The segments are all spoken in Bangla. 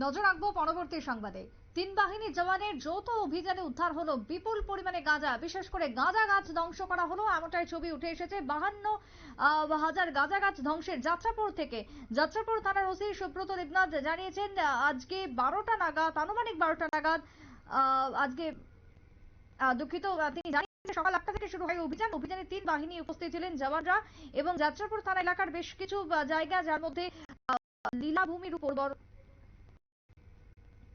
নজর রাখব পরবর্তী সংবাদে। তিন বাহিনীর জওয়ানের যৌথ অভিযানে উদ্ধার হলো বিপুল পরিমাণে গাঁজা। বিশেষ করে গাঁজা গাছ ধ্বংস করা হলো, এমনটাই ছবি উঠে এসেছে। বাহান্ন হাজার গাঁজা গাছ ধ্বংসের যাত্রাপুর থেকে। যাত্রাপুর থানার ওসি সুব্রত দেবনাথ জানিয়েছেন, আজকে বারোটা নাগাদ, আনুমানিক বারোটা নাগাদ আজকে দুঃখিত তিনি জানিয়েছেন, সকাল আটটা থেকে শুরু হয় অভিযান। অভিযানে তিন বাহিনী উপস্থিত ছিলেন, জওয়ানরা, এবং যাত্রাপুর থানা এলাকার বেশ কিছু জায়গা, যার মধ্যে লীলাভূমির উপর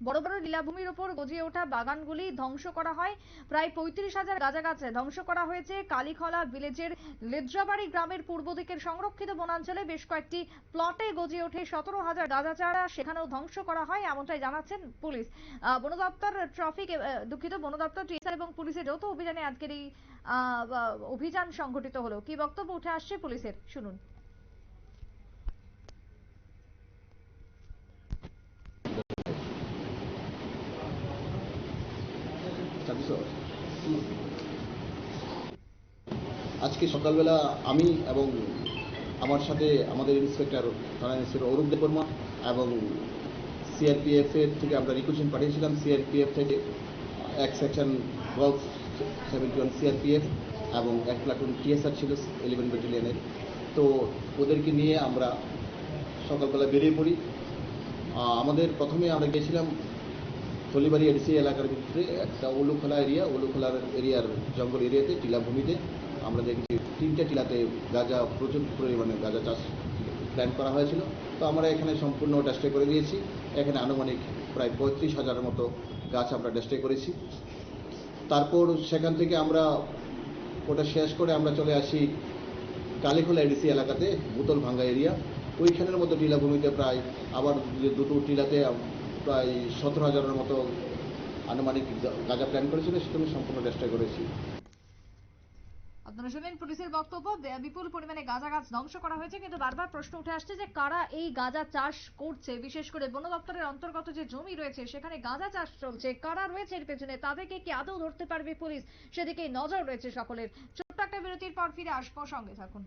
বড় বড় লীলাভূমির উপর গজিয়ে ওঠা বাগানগুলি ধ্বংস করা হয়। প্রায় পঁয়ত্রিশ হাজার গাঁজা গাছ ধ্বংস করা হয়েছে কালীখলা ভিলেজের লেদ্রাবাড়ি গ্রামের পূর্ব দিকের সংরক্ষিত বনাঞ্চলে বেশ কয়েকটি প্লটে গজিয়ে ওঠে সতেরো হাজার গাঁজা চারা সেখানেও ধ্বংস করা হয় এমনটাই জানাচ্ছেন পুলিশ। বন দপ্তর ট্রাফিক দুঃখিত, বন দপ্তর টিএসআর এবং পুলিশের যৌথ অভিযানে আজকের এই অভিযান সংঘটিত হলো। কি বক্তব্য উঠে আসছে পুলিশের? শুনুন। আজকে সকালবেলা আমি এবং আমার সাথে আমাদের ইন্সপেক্টর থানা ইন্সপেক্টর অরূপ দেববর্মা এবং সিআরপিএফ এর থেকে আমরা রিকুয়েশন পাঠিয়েছিলাম। সিআরপিএফ থেকে এক section twelve seventy one CRPF এবং এক প্লাটুন টিএসআর ছিল ইলেভেন ব্যাটালিয়নের তো ওদেরকে নিয়ে আমরা সকালবেলা বেরিয়ে পড়ি। আমাদের প্রথমে আমরা গেছিলাম টলিবাড়ি এডিসি এলাকার ভিতরে একটা ওলুখোলা এরিয়া, ওলুখোলার এরিয়ার জঙ্গল এরিয়াতে টিলাভূমিতে আমরা দেখেছি তিনটে টিলাতে গাঁজা, প্রচুর পরিমাণে গাঁজা চাষ প্ল্যান করা হয়েছিল। তো আমরা এখানে সম্পূর্ণ ডেস্ট্রয় করে দিয়েছি। এখানে আনুমানিক প্রায় পঁয়ত্রিশ হাজারের মতো গাছ আমরা ডেস্ট্রয় করেছি। তারপর সেখান থেকে আমরা ওটা শেষ করে আমরা চলে আসি কালীখোলা এডিসি এলাকাতে বোতল ভাঙ্গা এরিয়া। ওইখানের মতো টিলাভূমিতে প্রায় আবার দুটো টিলাতে প্রায় সতেরো হাজারের মতো আনুমানিক গাঁজা প্ল্যান করেছিল সেটা আমি সম্পূর্ণ চেষ্টা করেছি। আপনারা পুলিশের বক্তব্য বিপুল পরিমাণে গাঁজা গাছ ধ্বংস করা হয়েছে, কিন্তু বারবার প্রশ্ন উঠে আসছে যে কারা এই গাঁজা চাষ করছে? বিশেষ করে বন দপ্তরের অন্তর্গত যে জমি রয়েছে, সেখানে গাঁজা চাষ চলছে। কারা রয়েছে এর পেছনে? তাদেরকে কি আদৌ ধরতে পারবে পুলিশ? সেদিকে নজর রয়েছে সকলের। ছোট্ট একটা বিরতির পর ফিরে আসব, সঙ্গে থাকুন।